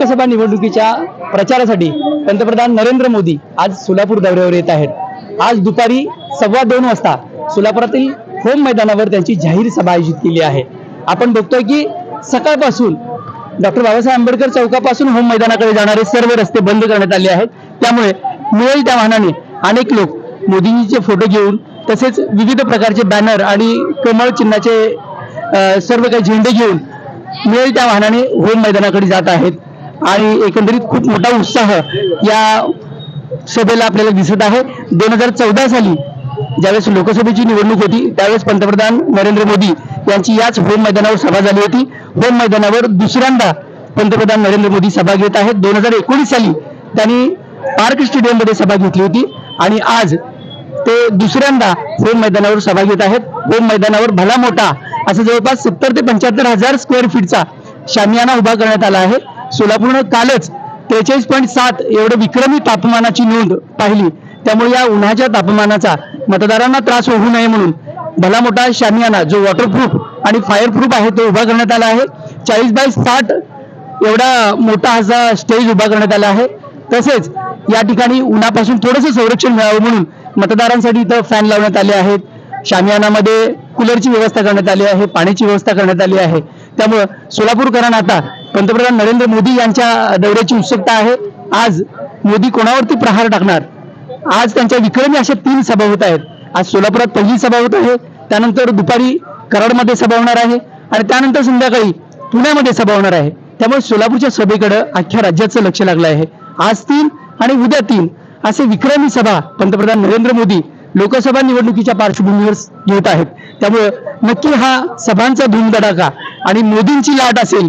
लोकसभा निवडणुकीच्या प्रचारासाठी पंतप्रधान नरेंद्र मोदी आज सोलापूर दौऱ्यावर येत आहेत. आज दुपारी सव्वा दोन वाजता सोलापुरातील होम मैदानावर त्यांची जाहीर सभा आयोजित केली आहे. आपण बघतोय की सकाळपासून डॉक्टर बाबासाहेब आंबेडकर चौकापासून होम मैदानाकडे जाणारे सर्व रस्ते बंद करण्यात आले आहेत. त्यामुळे मिळेल त्या वाहनाने अनेक लोक मोदीजीचे फोटो घेऊन तसेच विविध प्रकारचे बॅनर आणि कमळ चिन्हाचे सर्व काही झेंडे घेऊन मिळेल त्या वाहनाने होम मैदानाकडे जात आहेत. आणि एकंदरीत खूप मोठा उत्साह या सभेला आपल्याला दिसत आहे. दोन हजार चौदा साली ज्यावेळेस लोकसभेची निवडणूक होती त्यावेळेस पंतप्रधान नरेंद्र मोदी यांची याच होम मैदानावर सभा झाली होती. होम मैदानावर दुसऱ्यांदा पंतप्रधान नरेंद्र मोदी सभा घेत आहेत. दोन हजार एकोणीस साली त्यांनी पार्क स्टेडियममध्ये सभा घेतली होती आणि आज ते दुसऱ्यांदा होम मैदानावर सभा घेत आहेत. होम मैदानावर भला मोठा असं जवळपास सत्तर ते पंच्याहत्तर हजार स्क्वेअर फीटचा शामियाना उभा करण्यात आला आहे. सोलापूरनं कालच त्रेचाळीस पॉईंट सात एवढं विक्रमी तापमानाची नोंद पाहिली. त्यामुळे या उन्हाच्या तापमानाचा मतदारांना त्रास होऊ नये म्हणून भला मोठा शामियाना जो वॉटरप्रूफ आणि फायरप्रूफ आहे तो उभा करण्यात आला आहे. चाळीस बाय साठ एवढा मोठा असा स्टेज उभा करण्यात आला आहे. तसेच या ठिकाणी उन्हापासून थोडंसं संरक्षण मिळावं म्हणून मतदारांसाठी इथं फॅन लावण्यात आले आहेत. शामियानामध्ये कूलरची व्यवस्था करण्यात आली आहे पाण्याची व्यवस्था करण्यात आली आहे. त्यामुळं सोलापूरकरांना आता पंतप्रधान नरेंद्र मोदी यांच्या दौऱ्याची उत्सुकता आहे. आज मोदी कोणावरती प्रहार टाकणार? आज त्यांच्या विक्रमी अशा तीन सभा होत आहेत. आज सोलापुरात पहिली सभा होत आहे. त्यानंतर दुपारी कराडमध्ये सभा होणार आहे. आणि त्यानंतर संध्याकाळी पुण्यामध्ये सभा होणार आहे. त्यामुळे सोलापूरच्या सभेकडे अख्ख्या राज्याचं लक्ष लागलं आहे. आज तीन आणि उद्या तीन असे विक्रमी सभा पंतप्रधान नरेंद्र मोदी लोकसभा निवडणुकीच्या पार्श्वभूमीवर घेत आहेत. त्यामुळे नक्की हा सभांचा धूमधडाका आणि मोदींची लाट असेल